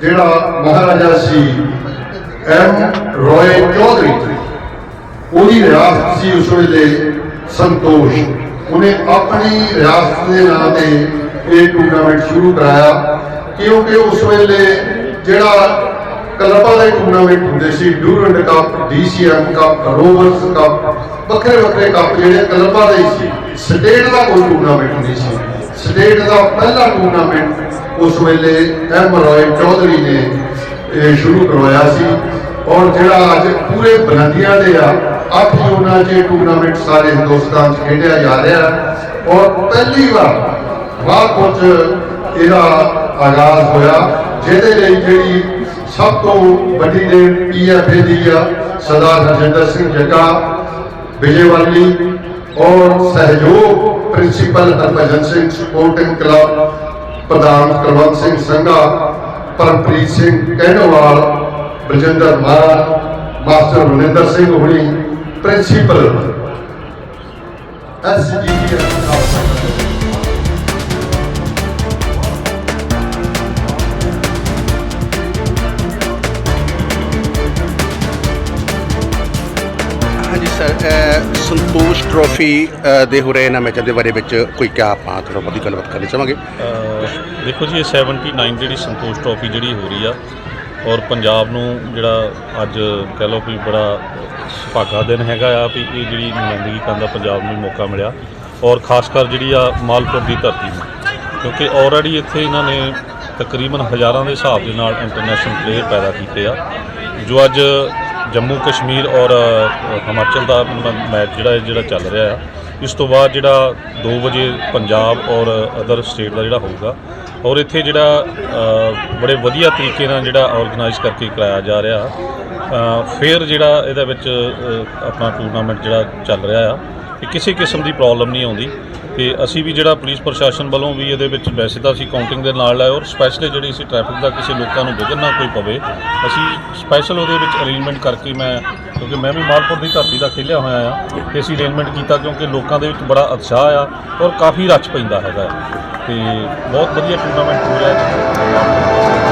ਜਿਹੜਾ ਮਹਾਰਾਜਾ ਸੀ ਐਮ ਰੋਏ ਚੌਧਰੀ ਉਹਦੀ ਰਿਆਸਤ ਸੀ ਉਸ ਵੇਲੇ ਸੰਤੋਸ਼। ਉਹਨੇ ਆਪਣੀ ਰਿਆਸਤ ਦੇ ਨਾਂ ਤੇ ਇਹ ਟੂਰਨਾਮੈਂਟ ਸ਼ੁਰੂ ਕਰਾਇਆ ਕਿਉਂਕਿ ਉਸ ਵੇਲੇ ਜਿਹੜਾ ਕਲੱਬਾਂ ਦੇ ਟੂਰਨਾਮੈਂਟ ਹੁੰਦੇ ਸੀ Durand cup DCM cup Rovers cup ਵੱਖਰੇ ਵੱਖਰੇ ਕੱਪ ਜਿਹੜੇ ਕਲੱਬਾਂ ਦੇ ਸੀ ਸਟੇਟ ਦਾ ਕੋਈ ਟੂਰਨਾਮੈਂਟ ਨਹੀਂ ਸੀ। ਸਟੇਟ ਦਾ ਪਹਿਲਾ ਟੂਰਨਾਮੈਂਟ ਉਸ ਵੇਲੇ ਐਮ ਰੋਏ ਚੌਧਰੀ ਨੇ, ਇਹ ਸ਼ੁਰੂ ਕਰਵਾਇਆ ਸੀ। ਔਰ ਜਿਹੜਾ ਅੱਜ ਪੂਰੇ ਬਲੰਦੀਆਂ ਦੇ ਆ, ਅੱਠ ਜੂਨਾਂ 'ਚ ਇਹ ਟੂਰਨਾਮੈਂਟ ਸਾਰੇ ਹਿੰਦੁਸਤਾਨ 'ਚ ਖੇਡਿਆ ਜਾ ਰਿਹਾ ਔਰ ਪਹਿਲੀ ਵਾਰ ਬਾਅਦ 'ਚ ਇਹਦਾ ਆਗਾਜ਼ ਹੋਇਆ, ਜਿਹਦੇ ਲਈ ਜਿਹੜੀ ਸਭ ਤੋਂ ਵੱਡੀ ਦੇਣ ਪੀਐਫਏ ਦੀ ਆ, ਸਰਦਾਰ ਹਰਜਿੰਦਰ ਸਿੰਘ ਜੱਗਾ, ਵਿਜੇਵਾਲੀ ਔਰ ਸਹਿਯੋਗ principal Harbhajan Singh sporting club ਪ੍ਰਧਾਨ ਕੁਲਵੰਤ ਸਿੰਘ ਸੰਘਾ, ਪਰਮਪ੍ਰੀਤ ਸਿੰਘ ਕਹਿਣਵਾਲ, ਬਲਜਿੰਦਰ ਮਾਨ ਮਾਸਟਰ ਮਨਿੰਦਰ ਸਿੰਘ ਹੁਣੀ, ਪ੍ਰਿੰਸੀਪਲ। ਐਸਜੀਪੀਐਸ ਹਾਂਜੀ ਸਰ ਸੰਤੋਸ਼ ਟਰੋਫੀ ਦੇ ਹੋ ਰਹੇ ਇਹਨਾਂ ਮੈਚਾਂ ਦੇ ਬਾਰੇ ਵਿੱਚ ਕੋਈ ਕਿਆ ਆਪਾਂ ਥੋੜਾ ਬਹੁਤੀ ਗੱਲਬਾਤ ਕਰਨੀ ਚਾਹਾਂਗੇ? ਅਹ, ਦੇਖੋ ਜੀ, ਇਹ 79 ਜਿਹੜੀ ਸੰਤੋਸ਼ ਟਰੋਫੀ ਜਿਹੜੀ ਹੋ ਰਹੀ ਆ, ਔਰ ਪੰਜਾਬ ਨੂੰ ਜਿਹੜਾ ਅੱਜ ਕਹਿ ਲਓ ਵੀ ਬੜਾ ਸੁਭਾਗਾ ਦਿਨ ਹੈਗਾ ਆ ਵੀ ਇਹ ਜਿਹੜੀ ਨੁਮਾਇੰਦਗੀ ਕਰਨ ਦਾ ਪੰਜਾਬ ਨੂੰ ਮੌਕਾ ਮਿਲਿਆ, ਔਰ ਖਾਸ ਕਰ ਜਿਹੜੀ ਆ ਮਾਲਪੁਰ ਦੀ ਧਰਤੀ ਨੂੰ। ਕਿਉਂਕਿ ਆਲਰੇਡੀ ਇੱਥੇ ਇਹਨਾਂ ਨੇ ਤਕਰੀਬਨ ਹਜ਼ਾਰਾਂ ਦੇ ਹਿਸਾਬ ਦੇ ਨਾਲ ਇੰਟਰਨੈਸ਼ਨਲ ਪਲੇਅਰ ਪੈਦਾ ਕੀਤੇ ਆ, ਜੋ ਅੱਜ ਜੰਮੂ ਕਸ਼ਮੀਰ ਔਰ ਹਿਮਾਚਲ ਦਾ ਮੈਚ ਜਿਹੜਾ ਜਿਹੜਾ ਚੱਲ ਰਿਹਾ ਆ ਇਸ ਤੋਂ ਬਾਅਦ ਜਿਹੜਾ 2 ਵਜੇ ਪੰਜਾਬ ਔਰ ਅਦਰ ਸਟੇਟ ਦਾ ਜਿਹੜਾ ਹੋਊਗਾ ਔਰ ਇੱਥੇ ਜਿਹੜਾ ਬੜੇ ਵਧੀਆ ਤਰੀਕੇ ਨਾਲ ਜਿਹੜਾ ਆਰਗੇਨਾਈਜ਼ ਕਰਕੇ ਕਰਾਇਆ ਜਾ ਰਿਹਾ ਅ, ਫਿਰ ਜਿਹੜਾ ਇਹਦੇ ਵਿੱਚ ਆਪਣਾ ਟੂਰਨਾਮੈਂਟ ਜਿਹੜਾ ਚੱਲ ਰਿਹਾ ਆ ਇਹ ਕਿਸੇ ਕਿਸਮ ਦੀ ਪ੍ਰੋਬਲਮ ਨਹੀਂ ਆਉਂਦੀ। ਤੇ ਅਸੀਂ ਵੀ ਜਿਹੜਾ ਪੁਲਿਸ ਪ੍ਰਸ਼ਾਸਨ ਵੱਲੋਂ ਵੀ ਇਹਦੇ ਵਿੱਚ ਵੈਸੇ ਤਾਂ ਅਸੀਂ ਕਾਊਂਟਿੰਗ ਦੇ ਨਾਲ ਲਾਏ ਔਰ ਸਪੈਸ਼ਲੀ ਜਿਹੜੀ ਅਸੀਂ ਟ੍ਰੈਫਿਕ ਦਾ ਕਿਸੇ ਲੋਕਾਂ ਨੂੰ ਵਿਘਨ ਨਾ ਕੋਈ ਪਵੇ, ਅਸੀਂ ਸਪੈਸ਼ਲ ਉਹਦੇ ਵਿੱਚ ਅਰੇਂਜਮੈਂਟ ਕਰਕੇ ਮੈਂ, ਕਿਉਂਕਿ ਮੈਂ ਵੀ ਮਾਲਪੁਰ ਦੀ ਧਰਤੀ ਦਾ ਖੇਲਿਆ ਹੋਇਆ ਆ, ਤੇ ਅਸੀਂ ਅਰੇਂਜਮੈਂਟ ਕੀਤਾ ਕਿਉਂਕਿ ਲੋਕਾਂ ਦੇ ਵਿੱਚ ਬੜਾ ਉਤਸ਼ਾਹ ਆ ਔਰ ਕਾਫੀ ਰੱਛ ਪੈਂਦਾ ਹੈਗਾ ਆ। ਤੇ ਬਹੁਤ ਵਧੀਆ ਟੂਰਨਾਮੈਂਟ ਹੋ ਰਿਹਾ ਜੀ